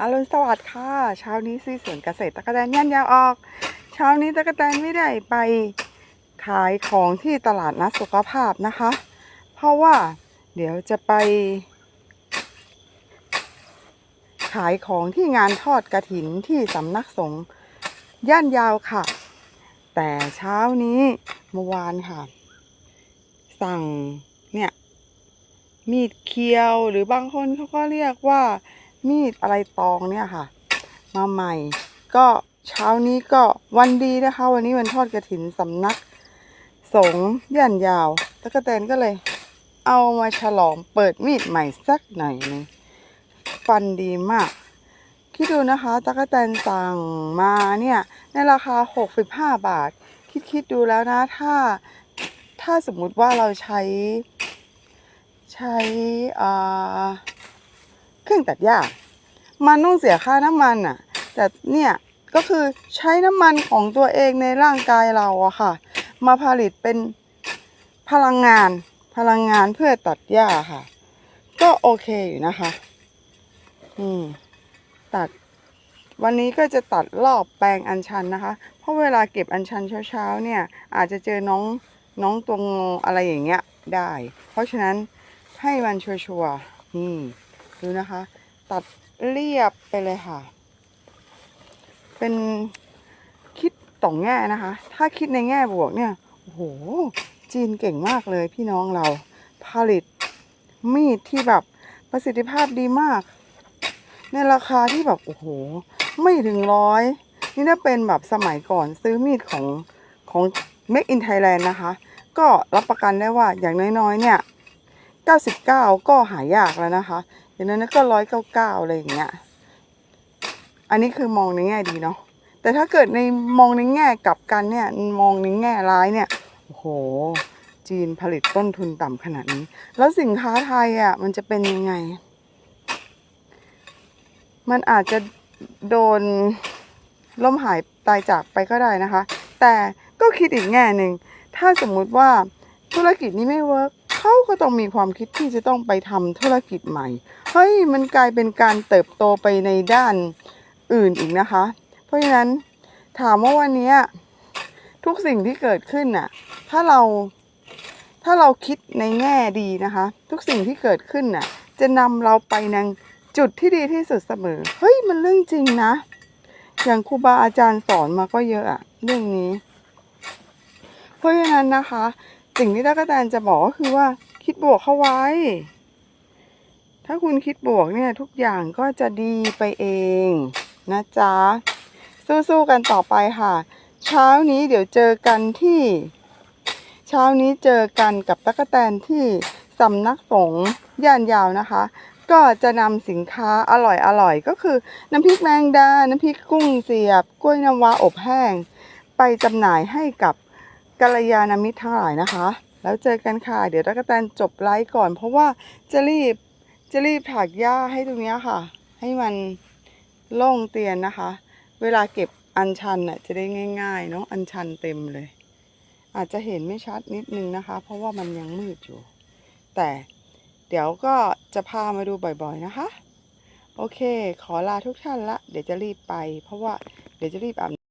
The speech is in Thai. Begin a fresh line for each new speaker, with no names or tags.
อรุณสวัสดิ์ค่ะเช้านี้ซีสวนเกษตรตะกะแตนย่านยาวออก เช้านี้ตะกะแตนไม่ได้ไปขายของที่ตลาดนัดสุขภาพนะคะ เพราะว่าเดี๋ยวจะไป ขายของที่งานทอดกระถินที่สำนักสงฆ์ย่านยาวค่ะ แต่เช้านี้เมื่อวานค่ะ สั่งเนี่ยมีดเคียวหรือบางคนเขาก็เรียกว่า มีดอะไรตองเนี่ยค่ะ มาใหม่ ก็เช้านี้ก็วันดีนะคะ วันนี้วันทอดกระถินสำนัก สงย่านยาวตะกะแตนก็เลย เอามาฉลองเปิดมีดใหม่สักหน่อยนึงฟันดีมาก คิดดูนะคะตะกะแตนสั่งมาเนี่ย ในราคา 65 บาท คิดคิดดูแล้วนะ ถ้า ถ้าสมมุติว่าเราใช้ ใช้อ่า รื่องตัดหญ้า มันต้องเสียค่าน้ำมันอะ แต่เนี่ยก็คือใช้น้ำมันของตัวเองในร่างกายเราอะค่ะ มาผลิตเป็นพลังงานพลังงานเพื่อตัดหญ้าค่ะ ก็โอเคอยู่นะคะ อืม ตัด วันนี้ก็จะตัดรอบแปลงอัญชันนะคะ เพราะเวลาเก็บอัญชันเช้าๆเนี่ย อาจจะเจอน้องน้องตัวงออะไรอย่างเงี้ยได้ เพราะฉะนั้นให้มันชัวร์ๆนี่ ดูนะคะ ตัดเรียบไปเลยค่ะ เป็นคิดต่องแง่นะคะ ถ้าคิดในแง่บวกเนี่ยโอ้โหจีนเก่งมากเลยพี่น้องเราผลิตมีดที่แบบประสิทธิภาพดีมาก ในราคาที่แบบโอ้โห ไม่ถึงร้อย นี่ถ้าเป็นแบบสมัยก่อนซื้อมีดของของ Make in Thailand นะคะ ก็รับประกันได้ว่าอย่างน้อยๆเนี่ย 99 ก็หายากแล้วนะคะ อย่างนั้นก็199อะไรอย่างเงี้ย อันนี้คือมองในแง่ดีเนาะ แต่ถ้าเกิดในมองในแง่กลับกันเนี่ย มองในแง่ร้ายเนี่ย โอ้โห จีนผลิตต้นทุนต่ำขนาดนี้ แล้วสินค้าไทยอะมันจะเป็นยังไง มันอาจจะโดนล่มหายตายจากไปก็ได้นะคะ แต่ก็คิดอีกแง่หนึ่ง ถ้าสมมุติว่าธุรกิจนี้ไม่เวิร์ก เขาก็ต้องมีความคิดที่จะต้องไปทำธุรกิจใหม่ เฮ้ย มันกลายเป็นการเติบโตไปในด้านอื่นอีกนะคะ เพราะฉะนั้นถามว่าวันนี้ทุกสิ่งที่เกิดขึ้นน่ะ ถ้าเราถ้าเราคิดในแง่ดีนะคะ ทุกสิ่งที่เกิดขึ้นน่ะ จะนำเราไปในจุดที่ดีที่สุดเสมอ เฮ้ย มันเรื่องจริงนะ อย่างครูบาอาจารย์สอนมาก็เยอะอะเรื่องนี้ เพราะฉะนั้นนะคะ สิ่งที่ตั๊กแตนจะบอกก็คือว่า คิดบวกเข้าไว้ ถ้าคุณคิดบวกเนี่ย ทุกอย่างก็จะดีไปเองนะจ๊ะ สู้ๆกันต่อไปค่ะ เช้านี้เดี๋ยวเจอกันที่ เช้านี้เจอกันกับตั๊กแตนที่สำนักสงฆ์ย่านยาวนะคะ ก็จะนำสินค้าอร่อยๆก็คือ น้ำพริกแมงดา น้ำพริกกุ้งเสียบ กล้วยน้ำว้าอบแห้ง ไปจำหน่ายให้กับ กัลยาณมิตรทั้งหลายนะคะ แล้วเจอกันค่ะ เดี๋ยวตั๊กแตนจบไลฟ์ก่อน เพราะว่าจะรีบจะรีบถากหญ้าให้ตรงนี้ค่ะ ให้มันโล่งเตียนนะคะ เวลาเก็บอัญชันน่ะจะได้ง่ายๆเนาะอัญชันเต็มเลย อาจจะเห็นไม่ชัดนิดนึงนะคะ เพราะว่ามันยังมืดอยู่ แต่เดี๋ยวก็จะพามาดูบ่อยๆนะคะ โอเค ขอลาทุกท่านละ เดี๋ยวจะรีบไป เพราะว่าเดี๋ยวจะรีบอาบ